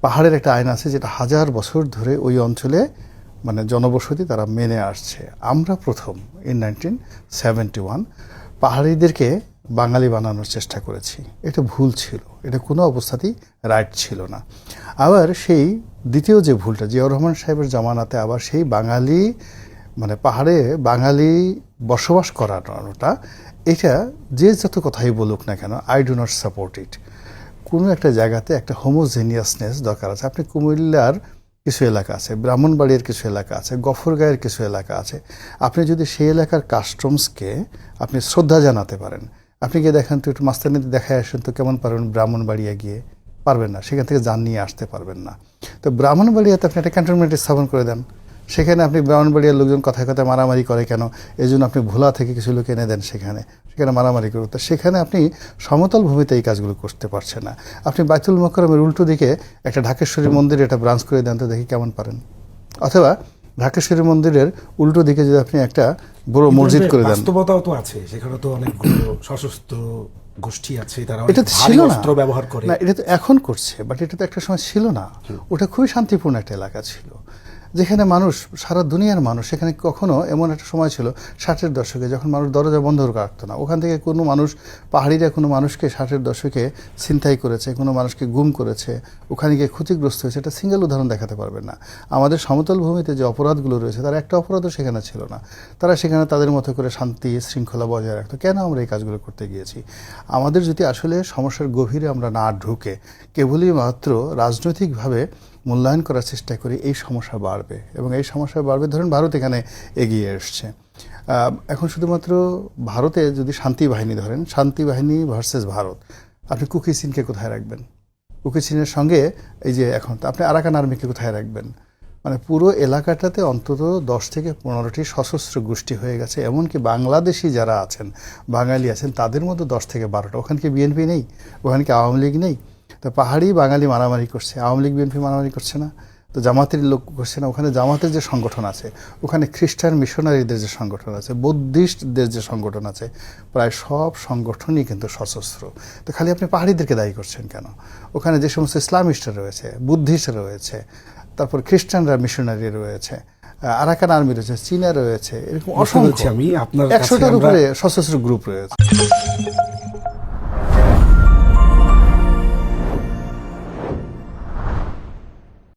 পাহাড়ের একটা আইন আছে যেটা হাজার বছর ধরে ওই অঞ্চলে মানে জনবসতি তারা মেনে আসছে। আমরা প্রথম ইন নাইনটিন সেভেন্টি ওয়ান পাহাড়িদেরকে বাঙালি বানানোর চেষ্টা করেছি। এটা ভুল ছিল। এটা কোনো অবস্থাতেই রাইট ছিল না। আবার সেই দ্বিতীয় যে ভুলটা, জিয়াউর রহমান সাহেবের জামানাতে আবার সেই বাঙালি মানে পাহাড়ে বাঙালি বসবাস করানোটা, এটা যে যত কথাই বলুক না কেন I do not support it কোনো একটা জায়গাতে একটা হোমোজেনিয়াসনেস দরকার আছে। আপনি কুমিল্লার কিছু এলাকা আছে ব্রাহ্মণবাড়ির কিছু এলাকা আছে, গফরগাঁয়ের কিছু এলাকা আছে। আপনি যদি সেই এলাকার কাস্টমসকে আপনি শ্রদ্ধা জানাতে পারেন, আপনি গিয়ে দেখেন তো একটু মাস্তানিতে দেখায় আসেন তো কেমন পারবেন ব্রাহ্মণবাড়িয়া গিয়ে পারবেন না, সেখান থেকে যান নিয়ে আসতে পারবেন না। তো ব্রাহ্মণবাড়িয়াতে আপনি একটা ক্যান্টনমেন্ট স্থাপন করে দেন। সেখানে আপনি ব্রাহ্মণবাড়িয়ার লোকজন কথায় কথায় মারামারি করে কেন? এই জন্য আপনি ভোলা থেকে কিছু লোক এনে দেন সেখানে। সেখানে মারামারি করে তো সেখানে আপনি সমতল ভূমিতে এই কাজগুলো করতে পারছেন না। আপনি বাইতুল মোকরমের উল্টো দিকে একটা ঢাকেশ্বরী মন্দিরে একটা ব্রাঞ্চ করে দেন তো দেখি কেমন পারেন। অথবা ঢাকেশ্বরী মন্দিরের উল্টো দিকে যদি আপনি একটা বড় মসজিদ করে দেন। বাস্তবতাও তো আছে। সেখানে তো অনেকগুলো সশস্ত্র গোষ্ঠী আছে তারা এটা ছিল না। ব্যবহার করে। না এটা তো এখন করছে বাট এটা তো একটা সময় ছিল না। ওটা খুবই শান্তিপূর্ণ একটা এলাকা ছিল। যেখানে মানুষ, সারা দুনিয়ার মানুষ, সেখানে কখনো এমন একটা সময় ছিল, ষাটের দশকে, যখন মানুষ দরজা বন্ধ রাখতো না। ওখান থেকে কোনো মানুষ, পাহাড়িরা কোনো মানুষকে ষাটের দশকে ছিনতাই করেছে, কোনো মানুষকে গুম করেছে, ওখানে গিয়ে ক্ষতিগ্রস্ত হয়েছে, এটা সিঙ্গেল উদাহরণ দেখাতে পারবেন না। আমাদের সমতল ভূমিতে যে অপরাধগুলো রয়েছে, তার একটা অপরাধও সেখানে ছিল না। তারা সেখানে তাদের মতো করে শান্তি শৃঙ্খলা বজায় রাখতো। কেন আমরা এই কাজগুলো করতে গিয়েছি? আমাদের যদি আসলে সমস্যার গভীরে আমরা না ঢুকে, কেবলই মাত্র রাজনৈতিকভাবে মূল্যায়ন করার চেষ্টা করি, এই সমস্যা বাড়বে। এবং এই সমস্যা বাড়বে, ধরুন ভারত এখানে এগিয়ে এসছে। এখন শুধুমাত্র ভারতে যদি শান্তি বাহিনী ধরেন, শান্তি বাহিনী ভার্সেস ভারত, আপনি কুকি সিনকে কোথায় রাখবেন? কুকি সিনের সঙ্গে এই যে এখন, আপনি আরাকান আর্মিকে কোথায় রাখবেন? মানে পুরো এলাকাটাতে অন্তত দশ থেকে পনেরোটি সশস্ত্র গোষ্ঠী হয়ে গেছে, এমনকি বাংলাদেশি যারা আছেন, বাঙালি আছেন, তাদের মধ্যে দশ থেকে বারোটা। ওখানে কি বিএনপি নেই? ওখানে কি আওয়ামী লীগ নেই? তো পাহাড়ি বাঙালি মারামারি করছে আওয়ামী লীগ বিএনপি মারামারি করছে না। তো জামাতের লোক করছে না। ওখানে জামাতের যে সংগঠন আছে ওখানে খ্রিস্টান মিশনারিদের যে সংগঠন আছে বুদ্ধিস্টদের যে সংগঠন আছে প্রায় সব সংগঠনই কিন্তু সশস্ত্র। তো খালি আপনি পাহাড়িদেরকে দায়ী করছেন কেন? ওখানে যে সমস্ত ইসলামিস্টরা রয়েছে বুদ্ধিস্ট রয়েছে তারপর খ্রিস্টানরা মিশনারি রয়েছে আরাকান আর্মি রয়েছে চীনা রয়েছে এরকম অসংখ্য অসংখ্য আমি আপনার একশোটার উপরে সশস্ত্র গ্রুপ রয়েছে।